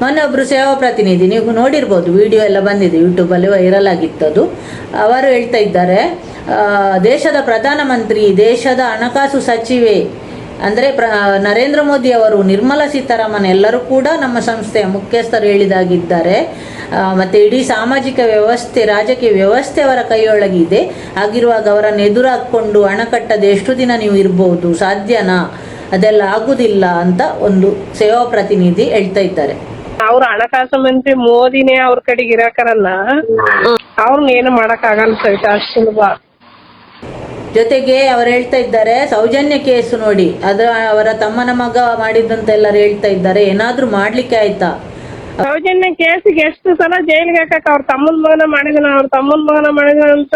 ಮೊನ್ನೆ ಒಬ್ರು ಸೇವಾ ಪ್ರತಿನಿಧಿ, ನೀವು ನೋಡಿರ್ಬೋದು ವಿಡಿಯೋ ಎಲ್ಲ ಬಂದಿದೆ ಯೂಟ್ಯೂಬಲ್ಲಿ ವೈರಲ್ ಆಗಿತ್ತದು ಅವರು ಹೇಳ್ತಾ ಇದ್ದಾರೆ ದೇಶದ ಪ್ರಧಾನಮಂತ್ರಿ, ದೇಶದ ಹಣಕಾಸು ಸಚಿವೆ, ಅಂದರೆ ಪ್ರ, ನರೇಂದ್ರ ಮೋದಿ ಅವರು, ನಿರ್ಮಲಾ ಸೀತಾರಾಮನ್ ಎಲ್ಲರೂ ಕೂಡ ನಮ್ಮ ಸಂಸ್ಥೆಯ ಮುಖ್ಯಸ್ಥರು ಹೇಳಿದಾಗಿದ್ದಾರೆ. ಮತ್ತು ಮತ್ತೆ ಇಡೀ ಸಾಮಾಜಿಕ ವ್ಯವಸ್ಥೆ, ರಾಜಕೀಯ ವ್ಯವಸ್ಥೆ ಅವರ ಕೈಯೊಳಗಿದೆ ಆಗಿರುವಾಗ ಅವರನ್ನು ಎದುರಾಕೊಂಡು ಹಣ ಕಟ್ಟದೆ ಎಷ್ಟು ದಿನ ನೀವು ಇರ್ಬೋದು, ಸಾಧ್ಯನಾ? ಅದೆಲ್ಲ ಆಗುವುದಿಲ್ಲ ಅಂತ ಒಂದು ಸೇವಾ ಪ್ರತಿನಿಧಿ ಹೇಳ್ತಾ ಇದ್ದಾರೆ. ಅವ್ರ ಹಣಕಾಸು ಮಂತ್ರಿ ಮೋದಿನೇ ಅವ್ರ ಕಡೆಗೆ ಇರಾಕರಲ್ಲ ಅವ್ರನ್ನ ಏನು ಮಾಡಕ್ ಆಗಲ್ಲ ಸವಿತಾ ಅಷ್ಟು ಸುಲಭ. ಜೊತೆಗೆ ಅವ್ರು ಹೇಳ್ತಾ ಇದ್ದಾರೆ ಸೌಜನ್ಯ ಕೇಸು ನೋಡಿ ಅದು ಅವರ ತಮ್ಮನ ಮಗ ಮಾಡಿದಂತ ಎಲ್ಲರೂ ಹೇಳ್ತಾ ಇದ್ದಾರೆ ಏನಾದ್ರೂ ಮಾಡ್ಲಿಕ್ಕೆ ಆಯ್ತಾ? ಸೌಜನ್ಯ ಕೇಸಿಗೆ ಎಷ್ಟು ಸಲ ಜೈಲಿಗೆ ಹಾಕಕ್ ಅವ್ರ ತಮ್ಮನ ಮಗನ ಮಾಡಿದನ ಅವ್ರ ತಮ್ಮನ ಮಗನ ಮಾಡಿದನ ಅಂತ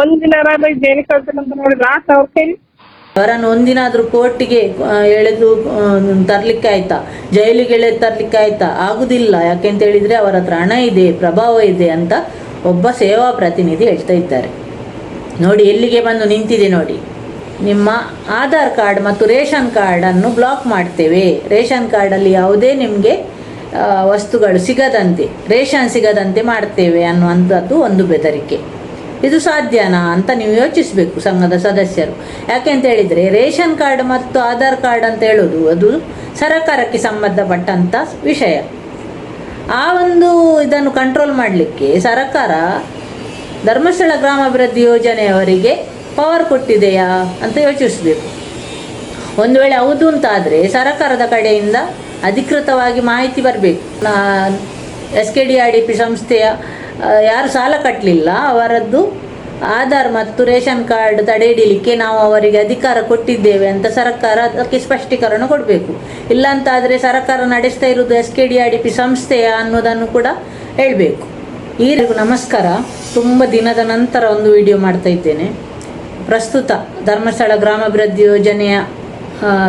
ಒಂದ್ ದಿನ ಜೈಲಿಗೆ ಕಳ್ತಾನಂತ ನೋಡಿ ಲಾಸ್ಟ್ ಅವ್ರ ಕೈಲಿ. ಅವರನ್ನು ಒಂದಿನಾದ್ರೂ ಕೋರ್ಟಿಗೆ ಎಳೆದು ತರ್ಲಿಕ್ಕೆ ಆಯ್ತಾ? ಜೈಲಿಗೆ ಎಳೆದು ತರ್ಲಿಕ್ಕೆ ಆಯ್ತಾ? ಆಗುದಿಲ್ಲ. ಯಾಕೆಂತ ಹೇಳಿದ್ರೆ ಅವರ ಹತ್ರ ಹಣ ಇದೆ, ಪ್ರಭಾವ ಇದೆ ಅಂತ ಒಬ್ಬ ಸೇವಾ ಪ್ರತಿನಿಧಿ ಹೇಳ್ತಾ ಇದ್ದಾರೆ. ನೋಡಿ, ಎಲ್ಲಿಗೆ ಬಂದು ನಿಂತಿದೆ ನೋಡಿ. ನಿಮ್ಮ ಆಧಾರ್ ಕಾರ್ಡ್ ಮತ್ತು ರೇಷನ್ ಕಾರ್ಡನ್ನು ಬ್ಲಾಕ್ ಮಾಡ್ತೇವೆ. ರೇಷನ್ ಕಾರ್ಡಲ್ಲಿ ಯಾವುದೇ ನಿಮಗೆ ವಸ್ತುಗಳು ಸಿಗದಂತೆ, ರೇಷನ್ ಸಿಗದಂತೆ ಮಾಡ್ತೇವೆ ಅನ್ನುವಂಥದ್ದು ಒಂದು ಬೆದರಿಕೆ. ಇದು ಸಾಧ್ಯನಾ ಅಂತ ನೀವು ಯೋಚಿಸಬೇಕು ಸಂಘದ ಸದಸ್ಯರು. ಯಾಕೆಂತ ಹೇಳಿದರೆ, ರೇಷನ್ ಕಾರ್ಡ್ ಮತ್ತು ಆಧಾರ್ ಕಾರ್ಡ್ ಅಂತ ಹೇಳೋದು ಅದು ಸರಕಾರಕ್ಕೆ ಸಂಬಂಧಪಟ್ಟಂಥ ವಿಷಯ. ಆ ಒಂದು ಇದನ್ನು ಕಂಟ್ರೋಲ್ ಮಾಡಲಿಕ್ಕೆ ಸರಕಾರ ಧರ್ಮಸ್ಥಳ ಗ್ರಾಮಾಭಿವೃದ್ಧಿ ಯೋಜನೆಯವರಿಗೆ ಪವರ್ ಕೊಟ್ಟಿದೆಯಾ ಅಂತ ಯೋಚಿಸಬೇಕು. ಒಂದು ವೇಳೆ ಹೌದು ಅಂತಾದರೆ ಸರಕಾರದ ಕಡೆಯಿಂದ ಅಧಿಕೃತವಾಗಿ ಮಾಹಿತಿ ಬರಬೇಕು. S K D R D P ಸಂಸ್ಥೆಯ ಯಾರು ಸಾಲ ಕಟ್ಟಲಿಲ್ಲ ಅವರದ್ದು ಆಧಾರ್ ಮತ್ತು ರೇಷನ್ ಕಾರ್ಡ್ ತಡೆ ಹಿಡಿಲಿಕ್ಕೆ ನಾವು ಅವರಿಗೆ ಅಧಿಕಾರ ಕೊಟ್ಟಿದ್ದೇವೆ ಅಂತ ಸರ್ಕಾರ ಅದಕ್ಕೆ ಸ್ಪಷ್ಟೀಕರಣ ಕೊಡಬೇಕು. ಇಲ್ಲಾಂತಾದರೆ ಸರ್ಕಾರ ನಡೆಸ್ತಾ ಇರುವುದು S K D R D P ಸಂಸ್ಥೆಯ ಅನ್ನೋದನ್ನು ಕೂಡ ಹೇಳಬೇಕು. ಈ ನಮಸ್ಕಾರ. ತುಂಬ ದಿನದ ನಂತರ ಒಂದು ವಿಡಿಯೋ ಮಾಡ್ತಾ ಇದ್ದೇನೆ. ಪ್ರಸ್ತುತ ಧರ್ಮಸ್ಥಳ ಗ್ರಾಮಾಭಿವೃದ್ಧಿ ಯೋಜನೆಯ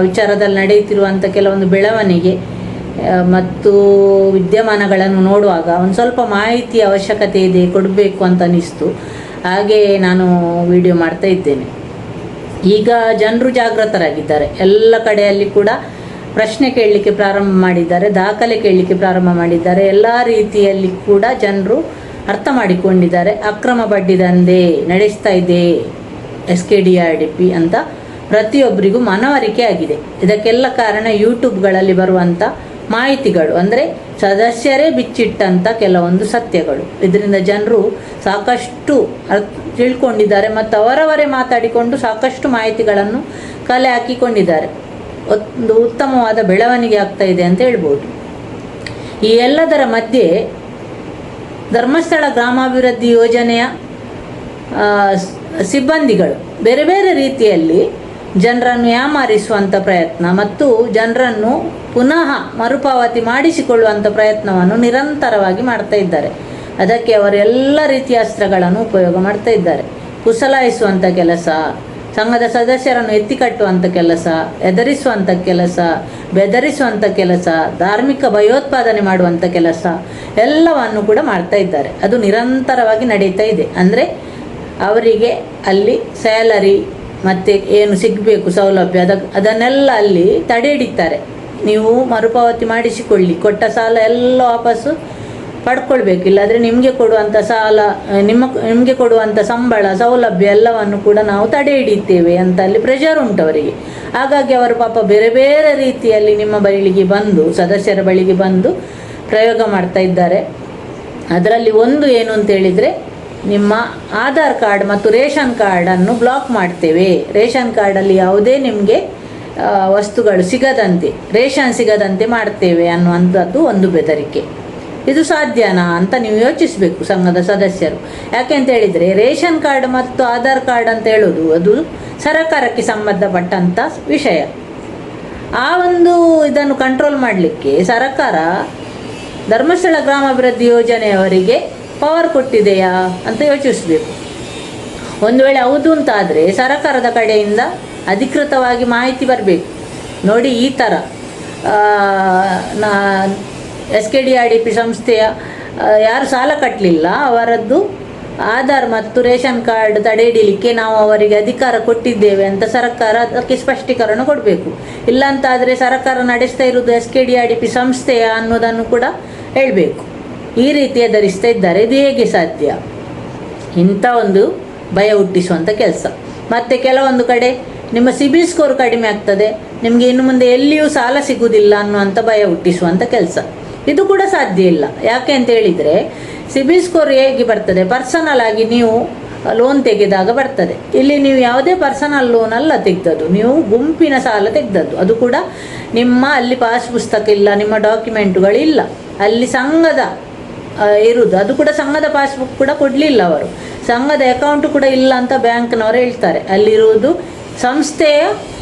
ವಿಚಾರದಲ್ಲಿ ನಡೆಯುತ್ತಿರುವಂಥ ಕೆಲವೊಂದು ಬೆಳವಣಿಗೆ. ಮತ್ತು ವಿದ್ಯಮಾನಗಳನ್ನು ನೋಡುವಾಗ ಒಂದು ಸ್ವಲ್ಪ ಮಾಹಿತಿ ಅವಶ್ಯಕತೆ ಇದೆ, ಕೊಡಬೇಕು ಅಂತ ಅನಿಸ್ತು ಹಾಗೆ ನಾನು ವಿಡಿಯೋ ಮಾಡ್ತಾ ಇದ್ದೇನೆ. ಈಗ ಜನರು ಜಾಗೃತರಾಗಿದ್ದಾರೆ. ಎಲ್ಲ ಕಡೆಯಲ್ಲಿ ಕೂಡ ಪ್ರಶ್ನೆ ಕೇಳಲಿಕ್ಕೆ ಪ್ರಾರಂಭ ಮಾಡಿದ್ದಾರೆ, ದಾಖಲೆ ಕೇಳಲಿಕ್ಕೆ ಪ್ರಾರಂಭ ಮಾಡಿದ್ದಾರೆ. ಎಲ್ಲ ರೀತಿಯಲ್ಲಿ ಕೂಡ ಜನರು ಅರ್ಥ ಮಾಡಿಕೊಂಡಿದ್ದಾರೆ. ಅಕ್ರಮ ಬಡ್ಡಿ ದಂಧೆ ನಡೆಸ್ತಾ ಇದೆ S K D R D P ಅಂತ ಪ್ರತಿಯೊಬ್ಬರಿಗೂ ಮನವರಿಕೆ ಆಗಿದೆ. ಇದಕ್ಕೆಲ್ಲ ಕಾರಣ ಯೂಟ್ಯೂಬ್ಗಳಲ್ಲಿ ಬರುವಂಥ ಮಾಹಿತಿಗಳು ಅಂದರೆ ಸದಸ್ಯರೇ ಬಿಚ್ಚಿಟ್ಟಂಥ ಕೆಲವೊಂದು ಸತ್ಯಗಳು. ಇದರಿಂದ ಜನರು ಸಾಕಷ್ಟು ತಿಳ್ಕೊಂಡಿದ್ದಾರೆ ಮತ್ತು ಅವರವರೇ ಮಾತಾಡಿಕೊಂಡು ಸಾಕಷ್ಟು ಮಾಹಿತಿಗಳನ್ನು ಕಲೆ ಹಾಕಿಕೊಂಡಿದ್ದಾರೆ. ಒಂದು ಉತ್ತಮವಾದ ಬೆಳವಣಿಗೆ ಆಗ್ತಾ ಇದೆ ಅಂತ ಹೇಳ್ಬೋದು. ಈ ಎಲ್ಲದರ ಮಧ್ಯೆ ಧರ್ಮಸ್ಥಳ ಗ್ರಾಮಾಭಿವೃದ್ಧಿ ಯೋಜನೆಯ ಸಿಬ್ಬಂದಿಗಳು ಬೇರೆ ಬೇರೆ ರೀತಿಯಲ್ಲಿ ಜನರನ್ನು ಯಾಮಾರಿಸುವಂಥ ಪ್ರಯತ್ನ ಮತ್ತು ಜನರನ್ನು ಪುನಃ ಮರುಪಾವತಿ ಮಾಡಿಸಿಕೊಳ್ಳುವಂಥ ಪ್ರಯತ್ನವನ್ನು ನಿರಂತರವಾಗಿ ಮಾಡ್ತಾ ಇದ್ದಾರೆ. ಅದಕ್ಕೆ ಅವರು ಎಲ್ಲ ರೀತಿಯ ಅಸ್ತ್ರಗಳನ್ನು ಉಪಯೋಗ ಮಾಡ್ತಾ ಇದ್ದಾರೆ. ಕುಸಲಾಯಿಸುವಂಥ ಕೆಲಸ, ಸಂಘದ ಸದಸ್ಯರನ್ನು ಎತ್ತಿ ಕಟ್ಟುವಂಥ ಕೆಲಸ ಎದರಿಸುವಂಥ ಕೆಲಸ ಬೆದರಿಸುವಂಥ ಕೆಲಸ, ಧಾರ್ಮಿಕ ಭಯೋತ್ಪಾದನೆ ಮಾಡುವಂಥ ಕೆಲಸ, ಎಲ್ಲವನ್ನು ಕೂಡ ಮಾಡ್ತಾ ಇದ್ದಾರೆ. ಅದು ನಿರಂತರವಾಗಿ ನಡೀತಾ ಇದೆ. ಅಂದರೆ ಅವರಿಗೆ ಅಲ್ಲಿ ಸ್ಯಾಲರಿ ಮತ್ತು ಏನು ಸಿಗಬೇಕು ಸೌಲಭ್ಯ ಅದ ಅದನ್ನೆಲ್ಲ ಅಲ್ಲಿ ತಡೆ ಹಿಡಿತಾರೆ ನೀವು ಮರುಪಾವತಿ ಮಾಡಿಸಿಕೊಳ್ಳಿ, ಕೊಟ್ಟ ಸಾಲ ಎಲ್ಲ ವಾಪಸ್ಸು ಪಡ್ಕೊಳ್ಬೇಕು. ಇಲ್ಲಾದರೆ ನಿಮಗೆ ಕೊಡುವಂಥ ಸಾಲ, ನಿಮ್ಮ ನಿಮಗೆ ಕೊಡುವಂಥ ಸಂಬಳ, ಸೌಲಭ್ಯ ಎಲ್ಲವನ್ನು ಕೂಡ ನಾವು ತಡೆ ಹಿಡಿತೇವೆ ಅಂತ ಅಲ್ಲಿ ಪ್ರೆಷರ್ ಉಂಟು ಅವರಿಗೆ. ಹಾಗಾಗಿ ಅವರು ಪಾಪ ಬೇರೆ ಬೇರೆ ರೀತಿಯಲ್ಲಿ ನಿಮ್ಮ ಬಳಿಗೆ ಬಂದು, ಸದಸ್ಯರ ಬಳಿಗೆ ಬಂದು ಪ್ರಯೋಗ ಮಾಡ್ತಾ ಇದ್ದಾರೆ. ಅದರಲ್ಲಿ ಒಂದು ಏನು ಅಂತ ಹೇಳಿದರೆ ನಿಮ್ಮ ಆಧಾರ್ ಕಾರ್ಡ್ ಮತ್ತು ರೇಷನ್ ಕಾರ್ಡನ್ನು ಬ್ಲಾಕ್ ಮಾಡ್ತೇವೆ. ರೇಷನ್ ಕಾರ್ಡಲ್ಲಿ ಯಾವುದೇ ನಿಮಗೆ ವಸ್ತುಗಳು ಸಿಗದಂತೆ, ರೇಷನ್ ಸಿಗದಂತೆ ಮಾಡ್ತೇವೆ ಅನ್ನುವಂಥದ್ದು ಒಂದು ಬೆದರಿಕೆ. ಇದು ಸಾಧ್ಯನಾ ಅಂತ ನೀವು ಯೋಚಿಸಬೇಕು ಸಂಘದ ಸದಸ್ಯರು. ಯಾಕೆಂತ ಹೇಳಿದರೆ, ರೇಷನ್ ಕಾರ್ಡ್ ಮತ್ತು ಆಧಾರ್ ಕಾರ್ಡ್ ಅಂತ ಹೇಳೋದು ಅದು ಸರಕಾರಕ್ಕೆ ಸಂಬಂಧಪಟ್ಟಂಥ ವಿಷಯ. ಆ ಒಂದು ಇದನ್ನು ಕಂಟ್ರೋಲ್ ಮಾಡಲಿಕ್ಕೆ ಸರಕಾರ ಧರ್ಮಸ್ಥಳ ಗ್ರಾಮಾಭಿವೃದ್ಧಿ ಯೋಜನೆಯವರಿಗೆ ಪವರ್ ಕೊಟ್ಟಿದೆಯಾ ಅಂತ ಯೋಚಿಸಬೇಕು. ಒಂದು ವೇಳೆ ಹೌದು ಅಂತಾದರೆ ಸರಕಾರದ ಕಡೆಯಿಂದ ಅಧಿಕೃತವಾಗಿ ಮಾಹಿತಿ ಬರಬೇಕು. ನೋಡಿ ಈ ಥರ ನಾ, S K D R D P ಸಂಸ್ಥೆಯ ಯಾರು ಸಾಲ ಕಟ್ಟಲಿಲ್ಲ ಅವರದ್ದು ಆಧಾರ್ ಮತ್ತು ರೇಷನ್ ಕಾರ್ಡ್ ತಡೆ ಹಿಡಿಲಿಕ್ಕೆ ನಾವು ಅವರಿಗೆ ಅಧಿಕಾರ ಕೊಟ್ಟಿದ್ದೇವೆ ಅಂತ ಸರ್ಕಾರ ಅದಕ್ಕೆ ಸ್ಪಷ್ಟೀಕರಣ ಕೊಡಬೇಕು. ಇಲ್ಲಾಂತಾದರೆ ಸರ್ಕಾರ ನಡೆಸ್ತಾ ಇರುವುದು S K D R D P ಸಂಸ್ಥೆಯ ಅನ್ನೋದನ್ನು ಕೂಡ ಹೇಳಬೇಕು. ಈ ರೀತಿಯ ಧರಿಸ್ತಾ ಇದ್ದಾರೆ. ಇದು ಹೇಗೆ ಸಾಧ್ಯ? ಇಂಥ ಒಂದು ಭಯ ಹುಟ್ಟಿಸುವಂಥ ಕೆಲಸ. ಮತ್ತು ಕೆಲವೊಂದು ಕಡೆ ನಿಮ್ಮ ಸಿಬಿಲ್ ಸ್ಕೋರ್ ಕಡಿಮೆ ಆಗ್ತದೆ. ನಿಮಗೆ ಇನ್ನು ಮುಂದೆ ಎಲ್ಲಿಯೂ ಸಾಲ ಸಿಗುವುದಿಲ್ಲ ಅನ್ನುವಂಥ ಭಯ ಹುಟ್ಟಿಸುವಂಥ ಕೆಲಸ. ಇದು ಕೂಡ ಸಾಧ್ಯ ಇಲ್ಲ. ಯಾಕೆ ಅಂತ ಹೇಳಿದರೆ, ಸಿಬಿಲ್ ಸ್ಕೋರ್ ಹೇಗೆ ಬರ್ತದೆ? ಪರ್ಸನಲ್ ಆಗಿ ನೀವು ಲೋನ್ ತೆಗೆದಾಗ ಬರ್ತದೆ. ಇಲ್ಲಿ ನೀವು ಯಾವುದೇ ಪರ್ಸನಲ್ ಲೋನ್ ಅಲ್ಲ ತೆಗೆದದ್ದು. ನೀವು ಗುಂಪಿನ ಸಾಲ ತೆಗೆದದ್ದು. ಅದು ಕೂಡ ನಿಮ್ಮ ಅಲ್ಲಿ ಪಾಸ್ ಪುಸ್ತಕ ಇಲ್ಲ, ನಿಮ್ಮ ಡಾಕ್ಯುಮೆಂಟುಗಳಿಲ್ಲ. ಅಲ್ಲಿ ಸಂಘದ ಇರುವುದು. ಅದು ಕೂಡ ಸಂಘದ ಪಾಸ್ಬುಕ್ ಕೂಡ ಕೊಡಲಿಲ್ಲ ಅವರು. ಸಂಘದ ಅಕೌಂಟ್ ಕೂಡ ಇಲ್ಲ ಅಂತ ಬ್ಯಾಂಕ್ನವರು ಹೇಳ್ತಾರೆ. ಅಲ್ಲಿರುವುದು ಸಂಸ್ಥೆಯ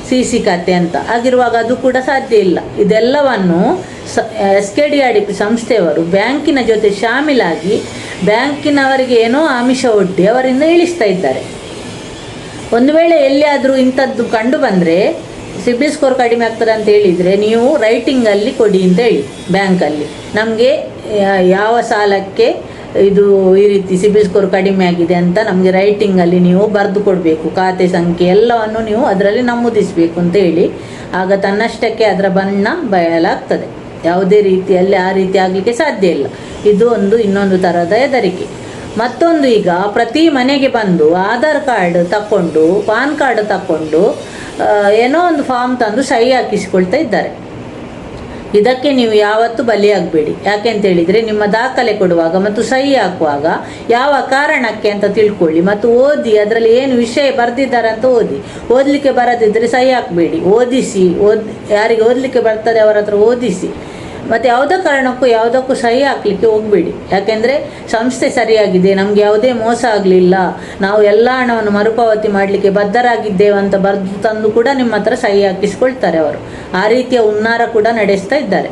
ಸಿ ಸಿ ಖಾತೆ ಅಂತ. ಆಗಿರುವಾಗ ಅದು ಕೂಡ ಸಾಧ್ಯ ಇಲ್ಲ. ಇದೆಲ್ಲವನ್ನು ಸ S K D R D P ಸಂಸ್ಥೆಯವರು ಬ್ಯಾಂಕಿನ ಜೊತೆ ಶಾಮೀಲಾಗಿ ಬ್ಯಾಂಕಿನವರಿಗೆ ಏನೋ ಆಮಿಷ ಒಡ್ಡಿ ಅವರಿಂದ ಇಳಿಸ್ತಾ ಇದ್ದಾರೆ. ಒಂದು ವೇಳೆ ಎಲ್ಲಿಯಾದರೂ ಇಂಥದ್ದು ಕಂಡು ಬಂದರೆ ಸಿಬಿಲ್ ಸ್ಕೋರ್ ಕಡಿಮೆ ಆಗ್ತದೆ ಅಂತ ಹೇಳಿದರೆ ನೀವು ರೈಟಿಂಗಲ್ಲಿ ಕೊಡಿ ಅಂತ ಹೇಳಿ ಬ್ಯಾಂಕಲ್ಲಿ ನಮಗೆ ಯಾವ ಸಾಲಕ್ಕೆ ಇದು ಈ ರೀತಿ ಸಿಬಿಲ್ ಸ್ಕೋರ್ ಕಡಿಮೆ ಆಗಿದೆ ಅಂತ ನಮಗೆ ರೈಟಿಂಗಲ್ಲಿ ನೀವು ಬರೆದು ಕೊಡಬೇಕು. ಖಾತೆ ಸಂಖ್ಯೆ ಎಲ್ಲವನ್ನು ನೀವು ಅದರಲ್ಲಿ ನಮೂದಿಸಬೇಕು ಅಂತ ಹೇಳಿ. ಆಗ ತನ್ನಷ್ಟಕ್ಕೆ ಅದರ ಬಣ್ಣ ಬಯಲಾಗ್ತದೆ. ಯಾವುದೇ ರೀತಿಯಲ್ಲಿ ಆ ರೀತಿ ಆಗಲಿಕ್ಕೆ ಸಾಧ್ಯ ಇಲ್ಲ. ಇದು ಒಂದು ಇನ್ನೊಂದು ಥರದ ಹೆದರಿಕೆ. ಮತ್ತೊಂದು ಈಗ ಪ್ರತಿ ಮನೆಗೆ ಬಂದು ಆಧಾರ್ ಕಾರ್ಡ್ ತಕ್ಕೊಂಡು, ಪಾನ್ ಕಾರ್ಡ್ ತಕ್ಕೊಂಡು ಏನೋ ಒಂದು ಫಾರ್ಮ್ ತಂದು ಸಹಿ ಹಾಕಿಸಿಕೊಳ್ತಾ ಇದ್ದಾರೆ. ಇದಕ್ಕೆ ನೀವು ಯಾವತ್ತೂ ಬಲಿಯಾಗಬೇಡಿ. ಯಾಕೆ ಅಂತ ಹೇಳಿದರೆ ನಿಮ್ಮ ದಾಖಲೆ ಕೊಡುವಾಗ ಮತ್ತು ಸಹಿ ಹಾಕುವಾಗ ಯಾವ ಕಾರಣಕ್ಕೆ ಅಂತ ತಿಳ್ಕೊಳ್ಳಿ. ಮತ್ತು ಓದಿ, ಅದರಲ್ಲಿ ಏನು ವಿಷಯ ಬರೆದಿದ್ದಾರೆ ಅಂತ ಓದಿ. ಓದಲಿಕ್ಕೆ ಬರದಿದ್ದರೆ ಸಹಿ ಹಾಕಬೇಡಿ. ಓದಿಸಿ, ಓದ್, ಯಾರಿಗೆ ಓದಲಿಕ್ಕೆ ಬರ್ತದೆ ಅವರ ಹತ್ರ ಓದಿಸಿ. ಮತ್ತು ಯಾವುದೇ ಕಾರಣಕ್ಕೂ ಯಾವುದಕ್ಕೂ ಸಹಿ ಹಾಕಲಿಕ್ಕೆ ಹೋಗಬೇಡಿ. ಯಾಕೆಂದರೆ ಸಂಸ್ಥೆ ಸರಿಯಾಗಿದೆ, ನಮಗೆ ಯಾವುದೇ ಮೋಸ ಆಗಲಿಲ್ಲ. ನಾವು ಎಲ್ಲ ಹಣವನ್ನು ಮರುಪಾವತಿ ಮಾಡಲಿಕ್ಕೆ ಬದ್ಧರಾಗಿದ್ದೇವೆ ಅಂತ ಬರೆದು ತಂದು ಕೂಡ ನಿಮ್ಮ ಹತ್ರ ಸಹಿ ಹಾಕಿಸ್ಕೊಳ್ತಾರೆ ಅವರು. ಆ ರೀತಿಯ ಹುನ್ನಾರ ಕೂಡ ನಡೆಸ್ತಾ ಇದ್ದಾರೆ.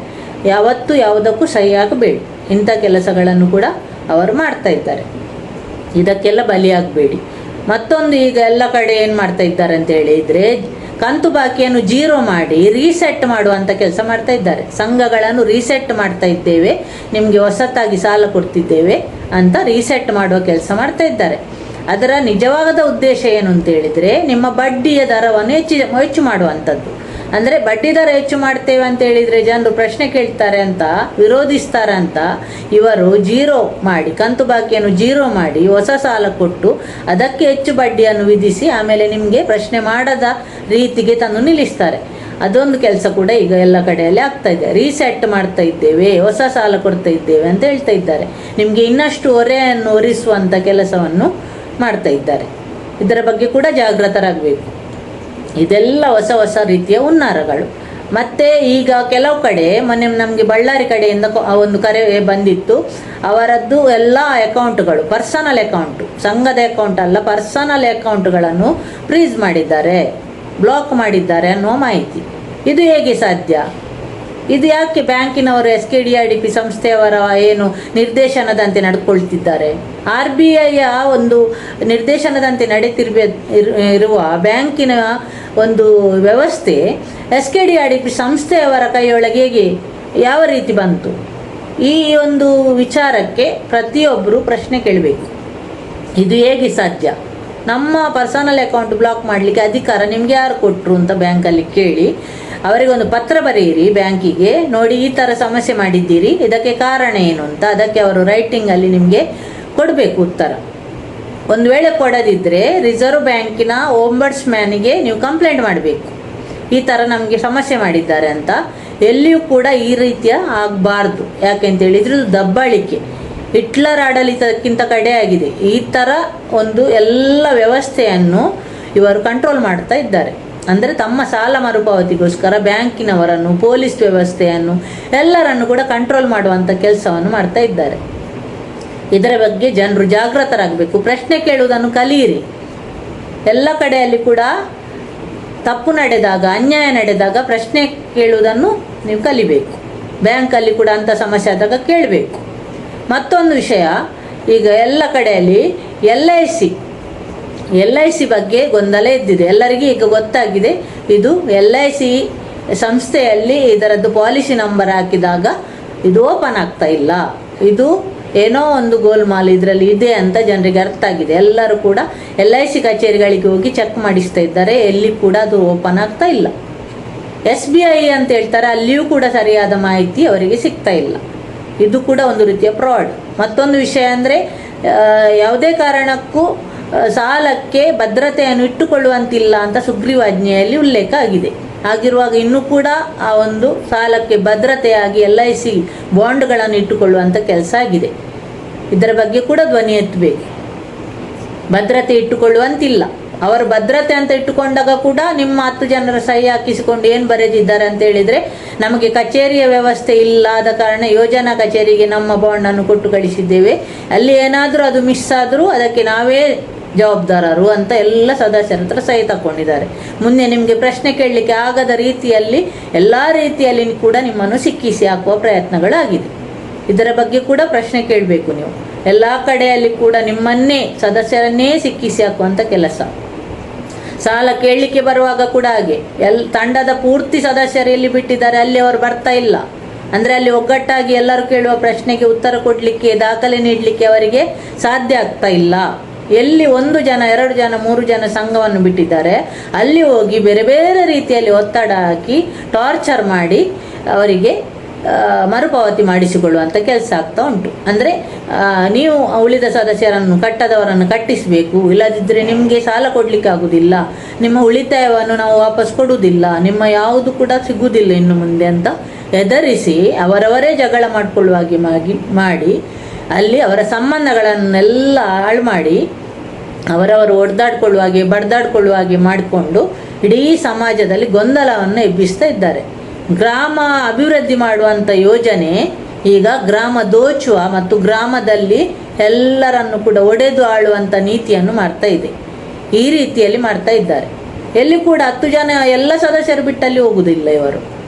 ಯಾವತ್ತೂ ಯಾವುದಕ್ಕೂ ಸಹಿ ಹಾಕಬೇಡಿ. ಇಂಥ ಕೆಲಸಗಳನ್ನು ಕೂಡ ಅವರು ಮಾಡ್ತಾ ಇದ್ದಾರೆ. ಇದಕ್ಕೆಲ್ಲ ಬಲಿಯಾಗಬೇಡಿ ಮತ್ತೊಂದು ಈಗ ಎಲ್ಲ ಕಡೆ ಏನು ಮಾಡ್ತಾ ಇದ್ದಾರೆ ಅಂತ ಹೇಳಿದರೆ ಕಂತು ಬಾಕಿಯನ್ನು ಜೀರೋ ಮಾಡಿ ರೀಸೆಟ್ ಮಾಡುವಂಥ ಕೆಲಸ ಮಾಡ್ತಾ ಇದ್ದಾರೆ. ಸಂಘಗಳನ್ನು ರೀಸೆಟ್ ಮಾಡ್ತಾ ಇದ್ದೇವೆ. ನಿಮಗೆ ಹೊಸತಾಗಿ ಸಾಲ ಕೊಡ್ತಿದ್ದೇವೆ ಅಂತ ರೀಸೆಟ್ ಮಾಡುವ ಕೆಲಸ ಮಾಡ್ತಾ ಇದ್ದಾರೆ. ಅದರ ನಿಜವಾದ ಉದ್ದೇಶ ಏನು ಅಂತ ಹೇಳಿದರೆ, ನಿಮ್ಮ ಬಡ್ಡಿಯ ದರವನ್ನು ಹೆಚ್ಚು ಹೆಚ್ಚು ಮಾಡುವಂಥದ್ದು. ಅಂದರೆ ಬಡ್ಡಿ ದರ ಹೆಚ್ಚು ಮಾಡ್ತೇವೆ ಅಂತ ಹೇಳಿದರೆ ಜನರು ಪ್ರಶ್ನೆ ಕೇಳ್ತಾರೆ ಅಂತ, ವಿರೋಧಿಸ್ತಾರೆ ಅಂತ, ಇವರು ಜೀರೋ ಮಾಡಿ, ಕಂತು ಬಾಕಿಯನ್ನು ಜೀರೋ ಮಾಡಿ ಹೊಸ ಸಾಲ ಕೊಟ್ಟು ಅದಕ್ಕೆ ಹೆಚ್ಚು ಬಡ್ಡಿಯನ್ನು ವಿಧಿಸಿ ಆಮೇಲೆ ನಿಮಗೆ ಪ್ರಶ್ನೆ ಮಾಡದ ರೀತಿಗೆ ತಂದು ನಿಲ್ಲಿಸ್ತಾರೆ. ಅದೊಂದು ಕೆಲಸ ಕೂಡ ಈಗ ಎಲ್ಲ ಕಡೆಯಲ್ಲಿ ಆಗ್ತಾ ಇದೆ. ರೀಸೆಟ್ ಮಾಡ್ತಾ ಇದ್ದೇವೆ, ಹೊಸ ಸಾಲ ಕೊಡ್ತಾ ಇದ್ದೇವೆ ಅಂತ ಹೇಳ್ತಾ ಇದ್ದಾರೆ. ನಿಮಗೆ ಇನ್ನಷ್ಟು ಹೊರೆಯನ್ನು ಹೊರಿಸುವಂಥ ಕೆಲಸವನ್ನು ಮಾಡ್ತಾ ಇದ್ದಾರೆ. ಇದರ ಬಗ್ಗೆ ಕೂಡ ಜಾಗೃತರಾಗಬೇಕು ಇದೆಲ್ಲ ಹೊಸ ಹೊಸ ರೀತಿಯ ಹುನ್ನಾರಗಳು. ಮತ್ತು ಈಗ ಕೆಲವು ಕಡೆ, ಮೊನ್ನೆ ನಮಗೆ ಬಳ್ಳಾರಿ ಕಡೆಯಿಂದ ಒಂದು ಕರೆ ಬಂದಿತ್ತು. ಅವರದ್ದು ಎಲ್ಲ ಅಕೌಂಟ್ಗಳು ಪರ್ಸನಲ್ ಅಕೌಂಟು. ಸಂಘದ ಅಕೌಂಟ್ ಅಲ್ಲ ಪರ್ಸನಲ್ ಅಕೌಂಟ್ಗಳನ್ನು ಫ್ರೀಸ್ ಮಾಡಿದ್ದಾರೆ. ಬ್ಲಾಕ್ ಮಾಡಿದ್ದಾರೆ ಅನ್ನುವ ಮಾಹಿತಿ. ಇದು ಹೇಗೆ ಸಾಧ್ಯ? ಇದು ಯಾಕೆ ಬ್ಯಾಂಕಿನವರು S K D R D P ಸಂಸ್ಥೆಯವರ ಏನು ನಿರ್ದೇಶನದಂತೆ ನಡ್ಕೊಳ್ತಿದ್ದಾರೆ? ಆರ್ ಬಿ ಐಯ ಒಂದು ನಿರ್ದೇಶನದಂತೆ ನಡೀತಿರ್ಬೇ ಇರ್- ಇರುವ ಬ್ಯಾಂಕಿನ ಒಂದು ವ್ಯವಸ್ಥೆ S K D R D P ಸಂಸ್ಥೆಯವರ ಕೈಯೊಳಗೆ ಹೇಗೆ ಯಾವ ರೀತಿ ಬಂತು? ಈ ಒಂದು ವಿಚಾರಕ್ಕೆ ಪ್ರತಿಯೊಬ್ಬರು ಪ್ರಶ್ನೆ ಕೇಳಬೇಕು. ಇದು ಹೇಗೆ ಸಾಧ್ಯ? ನಮ್ಮ ಪರ್ಸನಲ್ ಅಕೌಂಟ್ ಬ್ಲಾಕ್ ಮಾಡಲಿಕ್ಕೆ ಅಧಿಕಾರ ನಿಮ್ಗೆ ಯಾರು ಕೊಟ್ಟರು ಅಂತ ಬ್ಯಾಂಕಲ್ಲಿ ಕೇಳಿ ಅವರಿಗೊಂದು ಪತ್ರ ಬರೆಯಿರಿ ಬ್ಯಾಂಕಿಗೆ. ನೋಡಿ ಈ ಥರ ಸಮಸ್ಯೆ ಮಾಡಿದ್ದೀರಿ. ಇದಕ್ಕೆ ಕಾರಣ ಏನು ಅಂತ ಅದಕ್ಕೆ ಅವರು ರೈಟಿಂಗಲ್ಲಿ ನಿಮಗೆ ಕೊಡಬೇಕು ಉತ್ತರ. ಒಂದು ವೇಳೆ ಕೊಡದಿದ್ದರೆ ರಿಸರ್ವ್ ಬ್ಯಾಂಕಿನ ಓಂಬರ್ಸ್ ಮ್ಯಾನಿಗೆ ನೀವು ಕಂಪ್ಲೇಂಟ್ ಮಾಡಬೇಕು. ಈ ಥರ ನಮಗೆ ಸಮಸ್ಯೆ ಮಾಡಿದ್ದಾರೆ ಅಂತ. ಎಲ್ಲಿಯೂ ಕೂಡ ಈ ರೀತಿಯ ಆಗಬಾರ್ದು. ಯಾಕೆಂತ ಹೇಳಿದ್ರೆ ಇದು ದಬ್ಬಾಳಿಕೆ. ಹಿಟ್ಲರ್ ಆಡಳಿತಕ್ಕಿಂತ ಕಡೆಯಾಗಿದೆ ಈ ಥರ ಒಂದು ಎಲ್ಲ ವ್ಯವಸ್ಥೆಯನ್ನು ಇವರು ಕಂಟ್ರೋಲ್ ಮಾಡ್ತಾ ಇದ್ದಾರೆ. ಅಂದರೆ ತಮ್ಮ ಸಾಲ ಮರುಪಾವತಿಗೋಸ್ಕರ ಬ್ಯಾಂಕಿನವರನ್ನು, ಪೊಲೀಸ್ ವ್ಯವಸ್ಥೆಯನ್ನು, ಎಲ್ಲರನ್ನು ಕೂಡ ಕಂಟ್ರೋಲ್ ಮಾಡುವಂಥ ಕೆಲಸವನ್ನು ಮಾಡ್ತಾ ಇದ್ದಾರೆ. ಇದರ ಬಗ್ಗೆ ಜನರು ಜಾಗೃತರಾಗಬೇಕು ಪ್ರಶ್ನೆ ಕೇಳುವುದನ್ನು ಕಲಿಯಿರಿ. ಎಲ್ಲ ಕಡೆಯಲ್ಲಿ ಕೂಡ ತಪ್ಪು ನಡೆದಾಗ, ಅನ್ಯಾಯ ನಡೆದಾಗ ಪ್ರಶ್ನೆ ಕೇಳುವುದನ್ನು ನೀವು ಕಲಿಬೇಕು. ಬ್ಯಾಂಕಲ್ಲಿ ಕೂಡ ಅಂಥ ಸಮಸ್ಯೆ ಆದಾಗ ಕೇಳಬೇಕು. ಮತ್ತೊಂದು ವಿಷಯ, ಈಗ ಎಲ್ಲ ಕಡೆಯಲ್ಲಿ L I C L I C ಬಗ್ಗೆ ಗೊಂದಲ ಇದ್ದಿದೆ. ಎಲ್ಲರಿಗೂ ಈಗ ಗೊತ್ತಾಗಿದೆ. ಇದು ಎಲ್ ಐ ಸಿ ಸಂಸ್ಥೆಯಲ್ಲಿ ಇದರದ್ದು ಪಾಲಿಸಿ ನಂಬರ್ ಹಾಕಿದಾಗ ಇದು ಓಪನ್ ಆಗ್ತಾ ಇಲ್ಲ. ಇದು ಏನೋ ಒಂದು ಗೋಲ್ಮಾಲ್ ಇದರಲ್ಲಿ ಇದೆ ಅಂತ ಜನರಿಗೆ ಅರ್ಥ ಆಗಿದೆ. ಎಲ್ಲರೂ ಕೂಡ ಎಲ್ ಐ ಸಿ ಕಚೇರಿಗಳಿಗೆ ಹೋಗಿ ಚೆಕ್ ಮಾಡಿಸ್ತಾ ಇದ್ದಾರೆ. ಎಲ್ಲಿ ಕೂಡ ಅದು ಓಪನ್ ಆಗ್ತಾ ಇಲ್ಲ. ಎಸ್ ಬಿ ಐ ಅಂತ ಹೇಳ್ತಾರೆ. ಅಲ್ಲಿಯೂ ಕೂಡ ಸರಿಯಾದ ಮಾಹಿತಿ ಅವರಿಗೆ ಸಿಗ್ತಾ ಇಲ್ಲ. ಇದು ಕೂಡ ಒಂದು ರೀತಿಯ ಫ್ರಾಡ್. ಮತ್ತೊಂದು ವಿಷಯ ಅಂದರೆ ಯಾವುದೇ ಕಾರಣಕ್ಕೂ ಸಾಲಕ್ಕೆ ಭದ್ರತೆಯನ್ನು ಇಟ್ಟುಕೊಳ್ಳುವಂತಿಲ್ಲ ಅಂತ ಸುಗ್ರೀವಾಜ್ಞೆಯಲ್ಲಿ ಉಲ್ಲೇಖ ಆಗಿದೆ. ಹಾಗಿರುವಾಗ ಇನ್ನೂ ಕೂಡ ಆ ಒಂದು ಸಾಲಕ್ಕೆ ಭದ್ರತೆಯಾಗಿ ಎಲ್ ಐ ಸಿ ಬಾಂಡ್ಗಳನ್ನು ಇಟ್ಟುಕೊಳ್ಳುವಂಥ ಕೆಲಸ ಆಗಿದೆ. ಇದರ ಬಗ್ಗೆ ಕೂಡ ಧ್ವನಿ ಎತ್ತಬೇಕು. ಭದ್ರತೆ ಇಟ್ಟುಕೊಳ್ಳುವಂತಿಲ್ಲ. ಅವರು ಭದ್ರತೆ ಅಂತ ಇಟ್ಟುಕೊಂಡಾಗ ಕೂಡ ನಿಮ್ಮ ಹತ್ತು ಜನರ ಸಹಿ ಹಾಕಿಸಿಕೊಂಡು ಏನು ಬರೆದಿದ್ದಾರೆ ಅಂತ ಹೇಳಿದರೆ, ನಮಗೆ ಕಚೇರಿಯ ವ್ಯವಸ್ಥೆ ಇಲ್ಲದ ಕಾರಣ ಯೋಜನಾ ಕಚೇರಿಗೆ ನಮ್ಮ ಬಾಂಡನ್ನು ಕೊಟ್ಟು ಕಳಿಸಿದ್ದೇವೆ. ಅಲ್ಲಿ ಏನಾದರೂ ಅದು ಮಿಸ್ ಆದರೂ ಅದಕ್ಕೆ ನಾವೇ ಜವಾಬ್ದಾರರು ಅಂತ ಎಲ್ಲ ಸದಸ್ಯರ ಹತ್ರ ಸಹಿ ತಗೊಂಡಿದ್ದಾರೆ ಮುಂದೆ ನಿಮಗೆ ಪ್ರಶ್ನೆ ಕೇಳಲಿಕ್ಕೆ ಆಗದ ರೀತಿಯಲ್ಲಿ, ಎಲ್ಲ ರೀತಿಯಲ್ಲಿ ಕೂಡ ನಿಮ್ಮನ್ನು ಸಿಕ್ಕಿಸಿ ಹಾಕುವ ಪ್ರಯತ್ನಗಳಾಗಿದೆ. ಇದರ ಬಗ್ಗೆ ಕೂಡ ಪ್ರಶ್ನೆ ಕೇಳಬೇಕು ನೀವು. ಎಲ್ಲ ಕಡೆಯಲ್ಲಿ ಕೂಡ ನಿಮ್ಮನ್ನೇ, ಸದಸ್ಯರನ್ನೇ ಸಿಕ್ಕಿಸಿ ಹಾಕುವಂಥ ಕೆಲಸ. ಸಾಲ ಕೇಳಲಿಕ್ಕೆ ಬರುವಾಗ ಕೂಡ ಹಾಗೆ. ಎಲ್, ತಂಡದ ಪೂರ್ತಿ ಸದಸ್ಯರು ಎಲ್ಲಿ ಬಿಟ್ಟಿದ್ದಾರೆ, ಅಲ್ಲಿ ಅವರು ಬರ್ತಾ ಇಲ್ಲ. ಅಂದರೆ ಅಲ್ಲಿ ಒಗ್ಗಟ್ಟಾಗಿ ಎಲ್ಲರೂ ಕೇಳುವ ಪ್ರಶ್ನೆಗೆ ಉತ್ತರ ಕೊಡಲಿಕ್ಕೆ, ದಾಖಲೆ ನೀಡಲಿಕ್ಕೆ ಅವರಿಗೆ ಸಾಧ್ಯ ಆಗ್ತಾ ಇಲ್ಲ. ಎಲ್ಲಿ ಒಂದು ಜನ, ಎರಡು ಜನ, ಮೂರು ಜನ ಸಂಘವನ್ನು ಬಿಟ್ಟಿದ್ದಾರೆ, ಅಲ್ಲಿ ಹೋಗಿ ಬೇರೆ ಬೇರೆ ರೀತಿಯಲ್ಲಿ ಒತ್ತಡ ಹಾಕಿ ಟಾರ್ಚರ್ ಮಾಡಿ ಅವರಿಗೆ ಮರುಪಾವತಿ ಮಾಡಿಸಿಕೊಳ್ಳುವಂಥ ಕೆಲಸ ಆಗ್ತಾ ಉಂಟು. ಅಂದರೆ ನೀವು ಉಳಿದ ಸದಸ್ಯರನ್ನು, ಕಟ್ಟದವರನ್ನು ಕಟ್ಟಿಸಬೇಕು ಇಲ್ಲದಿದ್ದರೆ ನಿಮಗೆ ಸಾಲ ಕೊಡಲಿಕ್ಕೆ ಆಗುವುದಿಲ್ಲ ನಿಮ್ಮ ಉಳಿತಾಯವನ್ನು ನಾವು ವಾಪಸ್ ಕೊಡುವುದಿಲ್ಲ. ನಿಮ್ಮ ಯಾವುದು ಕೂಡ ಸಿಗುವುದಿಲ್ಲ ಇನ್ನು ಮುಂದೆ ಅಂತ ಹೆದರಿಸಿ ಅವರವರೇ ಜಗಳ ಮಾಡಿಕೊಳ್ಳುವ ಹಾಗೆ ಮಾಡಿ ಅಲ್ಲಿ ಅವರ ಸಂಬಂಧಗಳನ್ನೆಲ್ಲ ಹಾಳು ಮಾಡಿ ಅವರವರು ಒಡೆದಾಡ್ಕೊಳ್ಳುವ ಹಾಗೆ, ಬಡ್ದಾಡ್ಕೊಳ್ಳುವ ಹಾಗೆ ಮಾಡಿಕೊಂಡು ಇಡೀ ಸಮಾಜದಲ್ಲಿ ಗೊಂದಲವನ್ನು ಎಬ್ಬಿಸ್ತಾ ಇದ್ದಾರೆ. ಗ್ರಾಮ ಅಭಿವೃದ್ಧಿ ಮಾಡುವಂಥ ಯೋಜನೆ ಈಗ ಗ್ರಾಮ ದೋಚುವ ಮತ್ತು ಗ್ರಾಮದಲ್ಲಿ ಎಲ್ಲರನ್ನು ಕೂಡ ಒಡೆದು ಆಳುವಂಥ ನೀತಿಯನ್ನು ಮಾಡ್ತಾ ಇದೆ. ಈ ರೀತಿಯಲ್ಲಿ ಮಾಡ್ತಾ ಇದ್ದಾರೆ. ಎಲ್ಲಿ ಕೂಡ ಹತ್ತು ಜನ ಎಲ್ಲ ಸದಸ್ಯರು ಬಿಟ್ಟಲ್ಲಿ ಹೋಗುವುದಿಲ್ಲ ಇವರು.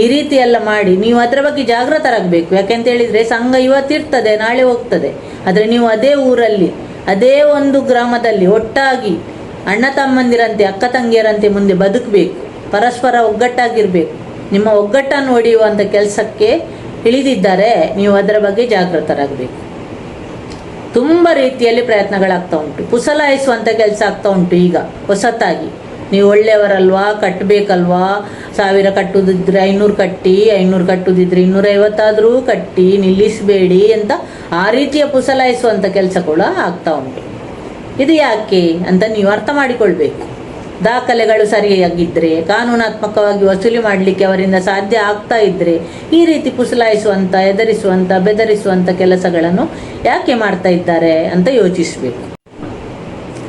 ಈ ರೀತಿ ಎಲ್ಲ ಮಾಡಿ ನೀವು ಅದರ ಬಗ್ಗೆ ಜಾಗೃತರಾಗಬೇಕು ಯಾಕೆಂತ ಹೇಳಿದರೆ ಸಂಘ ಇವತ್ತಿರ್ತದೆ, ನಾಳೆ ಹೋಗ್ತದೆ. ಆದರೆ ನೀವು ಅದೇ ಊರಲ್ಲಿ, ಅದೇ ಒಂದು ಗ್ರಾಮದಲ್ಲಿ ಒಟ್ಟಾಗಿ ಅಣ್ಣ ತಮ್ಮಂದಿರಂತೆ, ಅಕ್ಕ ತಂಗಿಯರಂತೆ ಮುಂದೆ ಬದುಕಬೇಕು. ಪರಸ್ಪರ ಒಗ್ಗಟ್ಟಾಗಿರಬೇಕು. ನಿಮ್ಮ ಒಗ್ಗಟ್ಟನ್ನು ಒಡೆಯುವಂಥ ಕೆಲಸಕ್ಕೆ ಇಳಿದಿದ್ದಾರೆ ನೀವು ಅದರ ಬಗ್ಗೆ ಜಾಗೃತರಾಗಬೇಕು ತುಂಬ ರೀತಿಯಲ್ಲಿ ಪ್ರಯತ್ನಗಳಾಗ್ತಾ ಉಂಟು. ಪುಸಲಾಯಿಸುವಂಥ ಕೆಲಸ ಆಗ್ತಾ ಉಂಟು ಈಗ, ಹೊಸತಾಗಿ. ನೀವು ಒಳ್ಳೆಯವರಲ್ವಾ? ಕಟ್ಟಬೇಕಲ್ವಾ ಸಾವಿರ ಕಟ್ಟುದಿದ್ರೆ ಐನೂರು ಕಟ್ಟಿ, ಐನೂರು ಕಟ್ಟುದಿದ್ರೆ ಇನ್ನೂರೈವತ್ತಾದರೂ ಕಟ್ಟಿ, ನಿಲ್ಲಿಸಬೇಡಿ ಅಂತ ಆ ರೀತಿಯ ಪುಸಲಾಯಿಸುವಂಥ ಕೆಲಸ ಕೂಡ ಆಗ್ತಾ ಉಂಟು. ಇದು ಯಾಕೆ ಅಂತ ನೀವು ಅರ್ಥ ಮಾಡಿಕೊಳ್ಬೇಕು. ದಾಖಲೆಗಳು ಸರಿಯಾಗಿದ್ದರೆ ಕಾನೂನಾತ್ಮಕವಾಗಿ ವಸೂಲಿ ಮಾಡಲಿಕ್ಕೆ ಅವರಿಂದ ಸಾಧ್ಯ ಆಗ್ತಾ ಇದ್ದರೆ ಈ ರೀತಿ ಪುಸಲಾಯಿಸುವಂಥ ಎದರಿಸುವಂಥ ಬೆದರಿಸುವಂಥ ಕೆಲಸಗಳನ್ನು ಯಾಕೆ ಮಾಡ್ತಾ ಇದ್ದಾರೆ ಅಂತ ಯೋಚಿಸಬೇಕು.